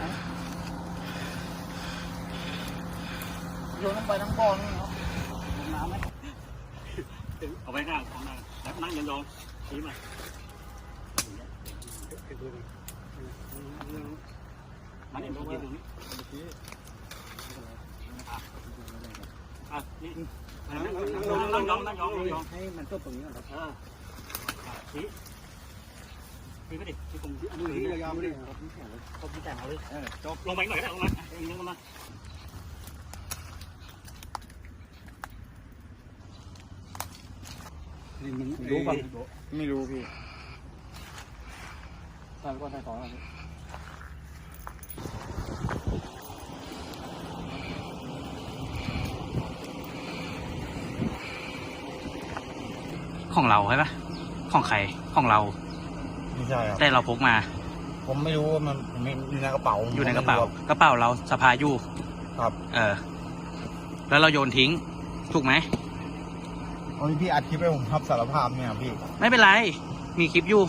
ไหนโยนลงไปทั้งบ่อนี่เนาะลงน้ำไหมเอาไว้ข้างเอาหน้าแล้วนั่งยองๆชี้มามันเองตรงนี้ตรงนี้อะนี่นั่งนั่งยองนั่งยองนั่งยองให้มันจบตรงนี้ก่อนครับชี้ ชี้ไปดิชี้ตรงอันนี้ยาวๆไม่ได้ครับพี่แข็งเลยตบที่แต่งเอาเลยเออจบลงไปหน่อยก็ได้ลงมาลงมานี่มันรู้ป่ะไม่รู้พี่ใส่ก่อนใส่ต่อพี่ของเราใช่ปะของใคร ของเรา ไม่ใช่ครับแต่เราพกมา ผมไม่รู้ว่ามันผมมีอยู่ในกระเป๋าอยู่ในกระเป๋ากระเป๋าเราสะพายอยู่ ครับเออ แล้วเราโยนทิ้ง ถูกไหมโอ้ยพี่อัดคลิปให้ผมรับสารภาพเนี่ยพี่ไม่เป็นไร มีคลิปอยู่